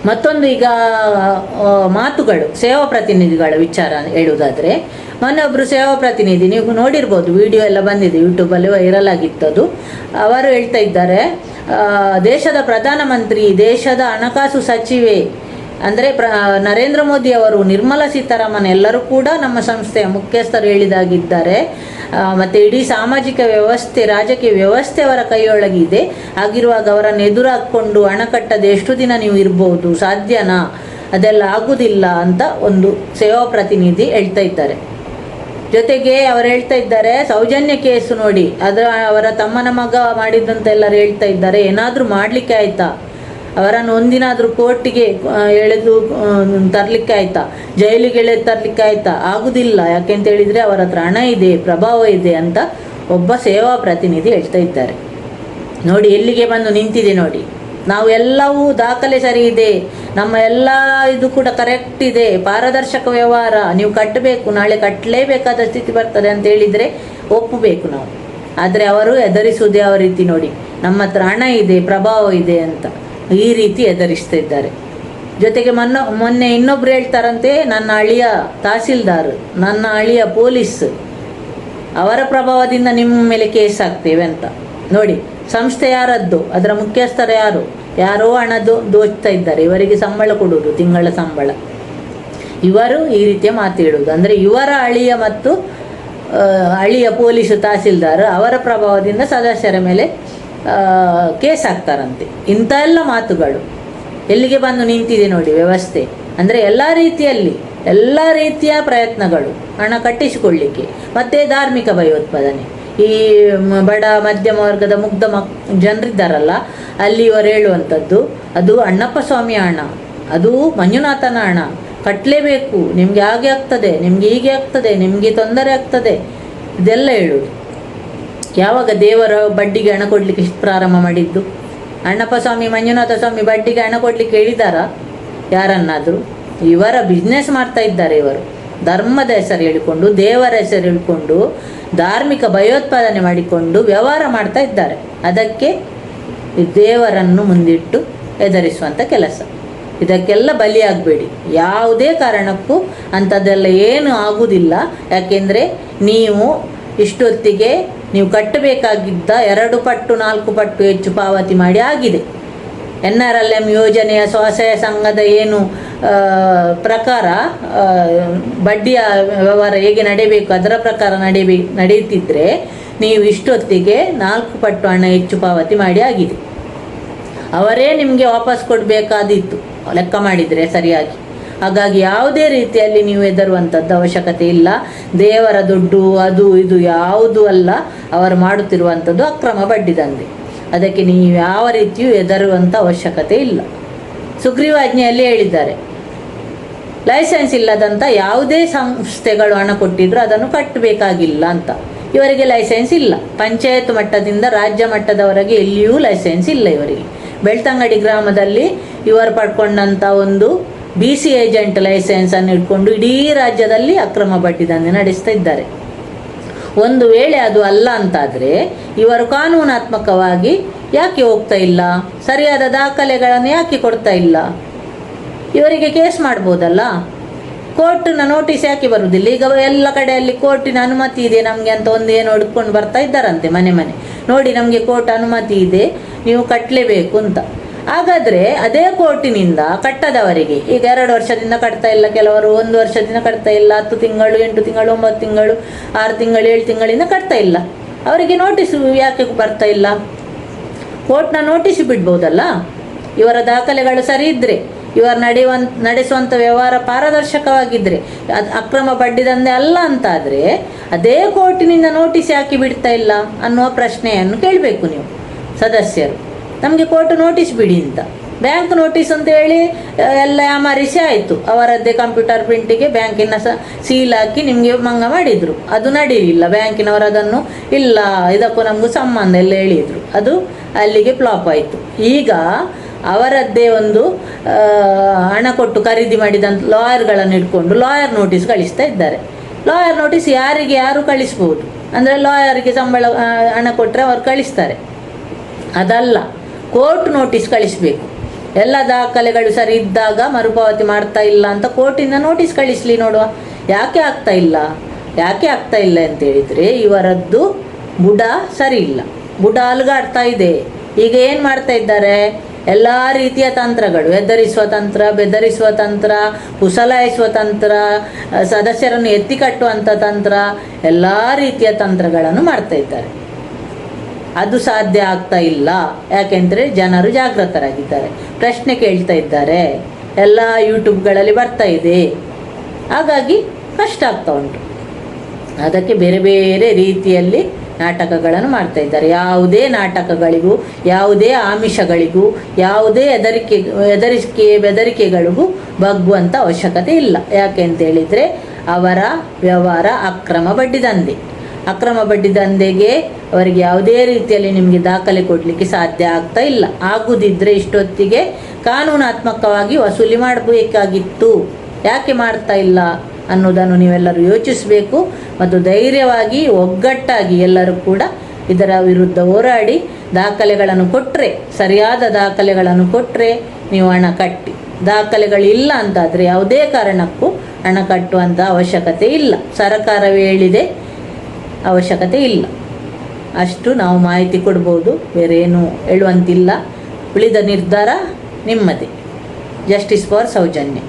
ಮತ್ತೊಂದು ಈಗ ಮಾತುಗಳು, ಸೇವಾ ಪ್ರತಿನಿಧಿಗಳ ವಿಚಾರ ಹೇಳುವುದಾದರೆ ಮೊನ್ನೆ ಒಬ್ಬರು ಸೇವಾ ಪ್ರತಿನಿಧಿ, ನೀವು ನೋಡಿರ್ಬೋದು ವಿಡಿಯೋ ಎಲ್ಲ ಬಂದಿದೆ ಯೂಟ್ಯೂಬಲ್ಲಿ ವೈರಲ್ ಆಗಿತ್ತದು ಅವರು ಹೇಳ್ತಾ ಇದ್ದಾರೆ ದೇಶದ ಪ್ರಧಾನಮಂತ್ರಿ, ದೇಶದ ಹಣಕಾಸು ಸಚಿವೆ ಅಂದರೆ ಪ್ರ, ನರೇಂದ್ರ ಮೋದಿ ಅವರು ನಿರ್ಮಲಾ ಸೀತಾರಾಮನ್ ಎಲ್ಲರೂ ಕೂಡ ನಮ್ಮ ಸಂಸ್ಥೆಯ ಮುಖ್ಯಸ್ಥರು ಹೇಳಿದಾಗಿದ್ದಾರೆ. ಮತ್ತು ಇಡೀ ಸಾಮಾಜಿಕ ವ್ಯವಸ್ಥೆ, ರಾಜಕೀಯ ವ್ಯವಸ್ಥೆ ಅವರ ಕೈಯೊಳಗಿದೆ ಆಗಿರುವಾಗ ಅವರನ್ನು ಎದುರಾಕೊಂಡು ಹಣ ಕಟ್ಟದೆ ಎಷ್ಟು ದಿನ ನೀವು ಇರ್ಬೋದು? ಸಾಧ್ಯನಾ? ಅದೆಲ್ಲ ಆಗುವುದಿಲ್ಲ ಅಂತ ಒಂದು ಸೇವಾ ಪ್ರತಿನಿಧಿ ಹೇಳ್ತಾ ಇದ್ದಾರೆ. ಜೊತೆಗೆ ಅವರು ಹೇಳ್ತಾ ಇದ್ದಾರೆ, ಸೌಜನ್ಯ ಕೇಸು ನೋಡಿ. ಅದರ, ಅವರ ತಮ್ಮನ ಮಗ ಮಾಡಿದ್ದಂತ ಎಲ್ಲರೂ ಹೇಳ್ತಾ ಇದ್ದಾರೆ, ಏನಾದರೂ ಮಾಡಲಿಕ್ಕೆ ಆಯ್ತಾ? ಅವರನ್ನು ಒಂದಿನಾದರೂ ಕೋರ್ಟಿಗೆ ಎಳೆದು ತರಲಿಕ್ಕಾಯ್ತಾ ಜೈಲಿಗೆ ಎಳೆದು ತರಲಿಕ್ಕಾಯ್ತಾ ಆಗುದಿಲ್ಲ. ಯಾಕೆಂತ ಹೇಳಿದರೆ ಅವರ ಹತ್ರ ಹಣ ಇದೆ, ಪ್ರಭಾವ ಇದೆ ಅಂತ ಒಬ್ಬ ಸೇವಾ ಪ್ರತಿನಿಧಿ ಹೇಳ್ತಾ ಇದ್ದಾರೆ. ನೋಡಿ, ಎಲ್ಲಿಗೆ ಬಂದು ನಿಂತಿದೆ ನೋಡಿ. ನಾವು ಎಲ್ಲವೂ ದಾಖಲೆ ಸರಿ ಇದೆ. ನಮ್ಮ ಎಲ್ಲ ಇದು ಕೂಡ ಕರೆಕ್ಟ್ ಇದೆ. ಪಾರದರ್ಶಕ ವ್ಯವಹಾರ. ನೀವು ಕಟ್ಟಬೇಕು, ನಾಳೆ ಕಟ್ಟಲೇಬೇಕಾದ ಸ್ಥಿತಿ ಬರ್ತದೆ ಅಂತ ಹೇಳಿದರೆ ಒಪ್ಪಬೇಕು ನಾವು. ಆದರೆ ಅವರು ಎದುರಿಸುವುದೇ ಆ ರೀತಿ ನೋಡಿ. ನಮ್ಮ ಹತ್ರ ಹಣ ಇದೆ, ಪ್ರಭಾವ ಇದೆ ಅಂತ. ಈ ರೀತಿ ಎದುರಿಸ್ತಾ ಇದ್ದಾರೆ. ಜೊತೆಗೆ ಮೊನ್ನ, ಮೊನ್ನೆ ಇನ್ನೊಬ್ರು ಹೇಳ್ತಾರಂತೆ, ನನ್ನ ಅಳಿಯ ತಹಸೀಲ್ದಾರ್, ನನ್ನ ಅಳಿಯ ಪೊಲೀಸ್, ಅವರ ಪ್ರಭಾವದಿಂದ ನಿಮ್ಮ ಮೇಲೆ ಕೇಸ್ ಆಗ್ತೇವೆ ಅಂತ. ನೋಡಿ, ಸಂಸ್ಥೆ ಯಾರದ್ದು? ಅದರ ಮುಖ್ಯಸ್ಥರು ಯಾರು? ಯಾರೋ ಹಣದ್ದು ದೋಚ್ತಾ ಇದ್ದಾರೆ. ಇವರಿಗೆ ಸಂಬಳ ಕೊಡುವುದು, ತಿಂಗಳ ಸಂಬಳ. ಇವರು ಈ ರೀತಿಯ ಮಾತು ಹೇಳುವುದು. ಅಂದರೆ ಇವರ ಅಳಿಯ ಮತ್ತು ಅಳಿಯ ಪೊಲೀಸ್ ತಹಸೀಲ್ದಾರ್ ಅವರ ಪ್ರಭಾವದಿಂದ ಸದಸ್ಯರ ಮೇಲೆ ಕೇಸ್ ಆಗ್ತಾರಂತೆ. ಇಂಥ ಎಲ್ಲ ಮಾತುಗಳು. ಎಲ್ಲಿಗೆ ಬಂದು ನಿಂತಿದೆ ನೋಡಿ ವ್ಯವಸ್ಥೆ. ಅಂದರೆ ಎಲ್ಲ ರೀತಿಯಲ್ಲಿ, ಎಲ್ಲ ರೀತಿಯ ಪ್ರಯತ್ನಗಳು ಹಣ ಕಟ್ಟಿಸಿಕೊಳ್ಳಿಕ್ಕೆ. ಮತ್ತು ಧಾರ್ಮಿಕ ಭಯೋತ್ಪಾದನೆ. ಈ ಬಡ, ಮಧ್ಯಮ ವರ್ಗದ ಮುಗ್ಧ ಮಕ್, ಜನರಿದ್ದಾರಲ್ಲ, ಅಲ್ಲಿ ಇವರು ಹೇಳುವಂಥದ್ದು, ಅದು ಅಣ್ಣಪ್ಪ ಸ್ವಾಮಿಯ ಹಣ, ಅದು ಮಂಜುನಾಥನ ಹಣ. ಕಟ್ಟಲೇಬೇಕು ನಿಮಗೆ ಹಾಗೆ ಆಗ್ತದೆ, ನಿಮಗೆ ಹೀಗೆ ಆಗ್ತದೆ, ನಿಮಗೆ ತೊಂದರೆ ಆಗ್ತದೆ. ಇದೆಲ್ಲ ಹೇಳುವುದು. ಯಾವಾಗ ದೇವರ ಬಡ್ಡಿಗೆ ಹಣ ಕೊಡಲಿಕ್ಕೆ ಪ್ರಾರಂಭ ಮಾಡಿದ್ದು? ಅಣ್ಣಪ್ಪ ಸ್ವಾಮಿ, ಮಂಜುನಾಥ ಸ್ವಾಮಿ ಬಡ್ಡಿಗೆ ಹಣ ಕೊಡಲಿಕ್ಕೆ ಹೇಳಿದಾರಾ? ಯಾರನ್ನಾದರೂ? ಇವರ ಬಿಸ್ನೆಸ್ ಮಾಡ್ತಾ ಇದ್ದಾರೆ ಇವರು. ಧರ್ಮದ ಹೆಸರು ಹೇಳಿಕೊಂಡು, ದೇವರ ಹೆಸರು ಹೇಳಿಕೊಂಡು, ಧಾರ್ಮಿಕ ಭಯೋತ್ಪಾದನೆ ಮಾಡಿಕೊಂಡು ವ್ಯವಹಾರ ಮಾಡ್ತಾ ಇದ್ದಾರೆ. ಅದಕ್ಕೆ ದೇವರನ್ನು ಮುಂದಿಟ್ಟು ಎದುರಿಸುವಂಥ ಕೆಲಸ. ಇದಕ್ಕೆಲ್ಲ ಬಲಿಯಾಗಬೇಡಿ. ಯಾವುದೇ ಕಾರಣಕ್ಕೂ ಅಂಥದ್ದೆಲ್ಲ ಏನು ಆಗುವುದಿಲ್ಲ ಯಾಕೆಂದರೆ ನೀವು ಇಷ್ಟೊತ್ತಿಗೆ ನೀವು ಕಟ್ಟಬೇಕಾಗಿದ್ದ ಎರಡು ಪಟ್ಟು, ನಾಲ್ಕು ಪಟ್ಟು ಹೆಚ್ಚು ಪಾವತಿ ಮಾಡಿ ಆಗಿದೆ. ಎನ್ ಆರ್ ಎಲ್ ಎಂ ಯೋಜನೆಯ ಸ್ವಸಹಾಯ ಸಂಘದ ಏನು ಪ್ರಕಾರ ಬಡ್ಡಿಯ ವ್ಯವಹಾರ ಹೇಗೆ ನಡೆಯಬೇಕು ಅದರ ಪ್ರಕಾರ ನಡೀಬೇ ನಡೆಯುತ್ತಿದ್ದರೆ ನೀವು ಇಷ್ಟೊತ್ತಿಗೆ ನಾಲ್ಕು ಪಟ್ಟು ಹಣ ಹೆಚ್ಚು ಪಾವತಿ ಮಾಡಿ ಆಗಿದೆ. ಅವರೇ ನಿಮಗೆ ವಾಪಸ್ ಕೊಡಬೇಕಾದಿತ್ತು. ಲೆಕ್ಕ ಮಾಡಿದರೆ ಸರಿಯಾಗಿ. ಹಾಗಾಗಿ ಯಾವುದೇ ರೀತಿಯಲ್ಲಿ ನೀವು ಹೆದರುವಂಥದ್ದು ಅವಶ್ಯಕತೆ ಇಲ್ಲ. ದೇವರ ದುಡ್ಡು, ಅದು, ಇದು ಯಾವುದೂ ಅಲ್ಲ, ಅವರು ಮಾಡುತ್ತಿರುವಂಥದ್ದು ಅಕ್ರಮ ಬಡ್ಡಿ ದಂಧೆ ಅದಕ್ಕೆ ನೀವು ಯಾವ ರೀತಿಯೂ ಹೆದರುವಂಥ ಅವಶ್ಯಕತೆ ಇಲ್ಲ. ಸುಗ್ರೀವಾಜ್ಞೆಯಲ್ಲಿ ಹೇಳಿದ್ದಾರೆ. ಲೈಸೆನ್ಸ್ ಇಲ್ಲದಂಥ ಯಾವುದೇ ಸಂಸ್ಥೆಗಳು ಹಣ ಕೊಟ್ಟಿದ್ರು ಅದನ್ನು ಕಟ್ಟಬೇಕಾಗಿಲ್ಲ ಅಂತ. ಇವರಿಗೆ ಲೈಸೆನ್ಸ್ ಇಲ್ಲ. ಪಂಚಾಯತ್ ಮಟ್ಟದಿಂದ ರಾಜ್ಯ ಮಟ್ಟದವರೆಗೆ ಎಲ್ಲಿಯೂ ಲೈಸೆನ್ಸ್ ಇಲ್ಲ ಇವರಿಗೆ. ಬೆಳ್ತಂಗಡಿ ಗ್ರಾಮದಲ್ಲಿ ಇವರು ಪಡ್ಕೊಂಡಂಥ ಒಂದು ಬಿ ಸಿ ಏಜೆಂಟ್ ಲೈಸೆನ್ಸ್ ಅನ್ನು ಇಟ್ಕೊಂಡು ಇಡೀ ರಾಜ್ಯದಲ್ಲಿ ಅಕ್ರಮ ಬಡ್ಡಿ ದಂಧೆ ನಡೆಸ್ತಾ ಇದ್ದಾರೆ. ಒಂದು ವೇಳೆ ಅದು ಅಲ್ಲ ಅಂತಾದರೆ ಇವರು ಕಾನೂನಾತ್ಮಕವಾಗಿ ಯಾಕೆ ಹೋಗ್ತಾ ಇಲ್ಲ? ಸರಿಯಾದ ದಾಖಲೆಗಳನ್ನು ಯಾಕೆ ಕೊಡ್ತಾ ಇಲ್ಲ? ಇವರಿಗೆ ಕೇಸ್ ಮಾಡ್ಬೋದಲ್ಲ? ಕೋರ್ಟಿನ ನೋಟಿಸ್ ಯಾಕೆ ಬರುವುದಿಲ್ಲ ಈಗ ಎಲ್ಲ ಕಡೆಯಲ್ಲಿ ಕೋರ್ಟಿನ ಅನುಮತಿ ಇದೆ ನಮಗೆ ಅಂತ ಒಂದೇನು ಬರ್ತಾ ಇದ್ದಾರಂತೆ ಮನೆ ಮನೆ. ನೋಡಿ ನಮಗೆ ಕೋರ್ಟ್ ಅನುಮತಿ ಇದೆ, ನೀವು ಕಟ್ಟಲೇಬೇಕು ಅಂತ. ಹಾಗಾದರೆ ಅದೇ ಕೋರ್ಟಿನಿಂದ ಕಟ್ಟದವರಿಗೆ, ಈಗ ಎರಡು ವರ್ಷದಿಂದ ಕಟ್ತಾ ಇಲ್ಲ, ಕೆಲವರು ಒಂದು ವರ್ಷದಿಂದ ಕಟ್ತಾ ಇಲ್ಲ, ಹತ್ತು ತಿಂಗಳು, ಎಂಟು ತಿಂಗಳು, ಒಂಬತ್ತು ತಿಂಗಳು, ಆರು ತಿಂಗಳು, ಏಳು ತಿಂಗಳಿಂದ ಕಟ್ತಾ ಇಲ್ಲ. ಅವರಿಗೆ ನೋಟಿಸ್ ಯಾಕೆ ಬರ್ತಾ ಇಲ್ಲ? ಕೋರ್ಟ್ನ ನೋಟಿಸ್ ಬಿಡ್ಬೋದಲ್ಲ? ಇವರ ದಾಖಲೆಗಳು ಸರಿ ಇದ್ದರೆ ಇವರು ನಡೆಯುವಂತ ನಡೆಸುವಂಥ ವ್ಯವಹಾರ ಪಾರದರ್ಶಕವಾಗಿದ್ದರೆ ಅದು ಅಕ್ರಮ ಬಡ್ಡಿ ದಂಧೆ ಅಲ್ಲ ಅಂತಾದರೆ, ಅದೇ ಕೋರ್ಟಿನಿಂದ ನೋಟಿಸ್ ಯಾಕೆ ಬಿಡ್ತಾ ಇಲ್ಲ ಅನ್ನುವ ಪ್ರಶ್ನೆಯನ್ನು ಕೇಳಬೇಕು ನೀವು, ಸದಸ್ಯರು. ನಮಗೆ ಕೋರ್ಟ್ ನೋಟಿಸ್ ಬಿಡಿ ಅಂತ. ಬ್ಯಾಂಕ್ ನೋಟಿಸ್ ಅಂತ ಹೇಳಿ ಎಲ್ಲ ಯಾಮಾರಿಸಿ ಆಯಿತು. ಅವರದ್ದೇ ಕಂಪ್ಯೂಟರ್ ಪ್ರಿಂಟಿಗೆ ಬ್ಯಾಂಕಿನ ಸಹ ಸೀಲ್ ಹಾಕಿ ನಿಮಗೆ ಮಂಗ ಮಾಡಿದರು. ಅದು ನಡೀಲಿಲ್ಲ. ಬ್ಯಾಂಕಿನವರು ಅದನ್ನು ಇಲ್ಲ, ಇದಕ್ಕೂ ನಮಗೂ ಸಂಬಂಧ ಎಲ್ಲ ಹೇಳಿದರು. ಅದು ಅಲ್ಲಿಗೆ ಫ್ಲಾಪ್ ಆಯಿತು. ಈಗ ಅವರದ್ದೇ ಒಂದು ಹಣ ಕೊಟ್ಟು ಖರೀದಿ ಮಾಡಿದಂಥ ಲಾಯರ್ಗಳನ್ನು ಇಟ್ಕೊಂಡು ಲಾಯರ್ ನೋಟಿಸ್ ಕಳಿಸ್ತಾ ಇದ್ದಾರೆ. ಲಾಯರ್ ನೋಟಿಸ್ ಯಾರಿಗೆ ಯಾರು ಕಳಿಸ್ಬೋದು? ಅಂದರೆ ಲಾಯರ್ಗೆ ಸಂಬಳ ಹಣ ಕೊಟ್ಟರೆ ಅವರು ಕಳಿಸ್ತಾರೆ. ಅದಲ್ಲ. ಕೋರ್ಟ್ ನೋಟಿಸ್ ಕಳಿಸಬೇಕು. ಎಲ್ಲ ದಾಖಲೆಗಳು ಸರಿ ಇದ್ದಾಗ ಮರುಪಾವತಿ ಮಾಡ್ತಾ ಇಲ್ಲ ಅಂತ ಕೋರ್ಟಿಂದ ನೋಟಿಸ್ ಕಳಿಸ್ಲಿ ನೋಡುವ. ಯಾಕೆ ಆಗ್ತಾ ಇಲ್ಲ? ಯಾಕೆ ಆಗ್ತಾ ಇಲ್ಲ ಅಂತ ಹೇಳಿದ್ರೆ ಇವರದ್ದು ಬುಡ ಸರಿ ಇಲ್ಲ. ಬುಡ ಅಲುಗಾಡ್ತಾ ಇದೆ. ಈಗ ಏನು ಮಾಡ್ತಾ ಇದ್ದಾರೆ? ಎಲ್ಲ ರೀತಿಯ ತಂತ್ರಗಳು. ಎದ್ದರಿಸುವ ತಂತ್ರ, ಬೆದರಿಸುವ ತಂತ್ರ ಕುಸಲಾಯಿಸುವ ತಂತ್ರ, ಸದಸ್ಯರನ್ನು ಎತ್ತಿ ಕಟ್ಟುವಂಥ ತಂತ್ರ, ಎಲ್ಲ ರೀತಿಯ ತಂತ್ರಗಳನ್ನು ಮಾಡ್ತಾ ಇದ್ದಾರೆ. ಅದು ಸಾಧ್ಯ ಆಗ್ತಾ ಇಲ್ಲ. ಯಾಕೆಂದರೆ ಜನರು ಜಾಗೃತರಾಗಿದ್ದಾರೆ ಪ್ರಶ್ನೆ ಕೇಳ್ತಾ ಇದ್ದಾರೆ. ಎಲ್ಲ ಯೂಟ್ಯೂಬ್ಗಳಲ್ಲಿ ಬರ್ತಾ ಇದೆ. ಹಾಗಾಗಿ ಕಷ್ಟ ಆಗ್ತಾ ಉಂಟು. ಅದಕ್ಕೆ ಬೇರೆ ಬೇರೆ ರೀತಿಯಲ್ಲಿ ನಾಟಕಗಳನ್ನು ಮಾಡ್ತಾ ಇದ್ದಾರೆ. ಯಾವುದೇ ನಾಟಕಗಳಿಗೂ, ಯಾವುದೇ ಆಮಿಷಗಳಿಗೂ, ಯಾವುದೇ ಹೆದರಿಕೆ ಹೆದರಿಕೆ, ಬೆದರಿಕೆಗಳಿಗೂ ಬಗ್ಗುವಂಥ ಅವಶ್ಯಕತೆ ಇಲ್ಲ. ಯಾಕೆ ಅಂತ ಹೇಳಿದರೆ ಅವರ ವ್ಯವಹಾರ ಅಕ್ರಮ ಬಡ್ಡಿ ದಂಧೆ. ಅಕ್ರಮ ಬಡ್ಡಿ ದಂಧೆಗೆ ಅವರಿಗೆ ಯಾವುದೇ ರೀತಿಯಲ್ಲಿ ನಿಮಗೆ ದಾಖಲೆ ಕೊಡಲಿಕ್ಕೆ ಸಾಧ್ಯ ಆಗ್ತಾ ಇಲ್ಲ. ಆಗುದಿದ್ರೆ ಇಷ್ಟೊತ್ತಿಗೆ ಕಾನೂನಾತ್ಮಕವಾಗಿ ವಸೂಲಿ ಮಾಡಬೇಕಾಗಿತ್ತು. ಯಾಕೆ ಮಾಡ್ತಾ ಇಲ್ಲ ಅನ್ನೋದನ್ನು ನೀವೆಲ್ಲರೂ ಯೋಚಿಸಬೇಕು. ಮತ್ತು ಧೈರ್ಯವಾಗಿ, ಒಗ್ಗಟ್ಟಾಗಿ ಎಲ್ಲರೂ ಕೂಡ ಇದರ ವಿರುದ್ಧ ಹೋರಾಡಿ ದಾಖಲೆಗಳನ್ನು ಕೊಟ್ಟರೆ ಸರಿಯಾದ ದಾಖಲೆಗಳನ್ನು ಕೊಟ್ಟರೆ ನೀವು ಹಣ ಕಟ್ಟಿ. ದಾಖಲೆಗಳಿಲ್ಲ ಅಂತಾದರೆ ಯಾವುದೇ ಕಾರಣಕ್ಕೂ ಹಣ ಕಟ್ಟುವಂಥ ಅವಶ್ಯಕತೆ ಇಲ್ಲ. ಸರ್ಕಾರವೇ ಹೇಳಿದೆ ಅವಶ್ಯಕತೆ ಇಲ್ಲ. ಅಷ್ಟು ನಾವು ಮಾಹಿತಿ ಕೊಡ್ಬೋದು, ಬೇರೆ ಏನು ಹೇಳುವಂತಿಲ್ಲ. ಉಳಿದ ನಿರ್ಧಾರ ನಿಮ್ಮದೇ. Justice for Soujanya.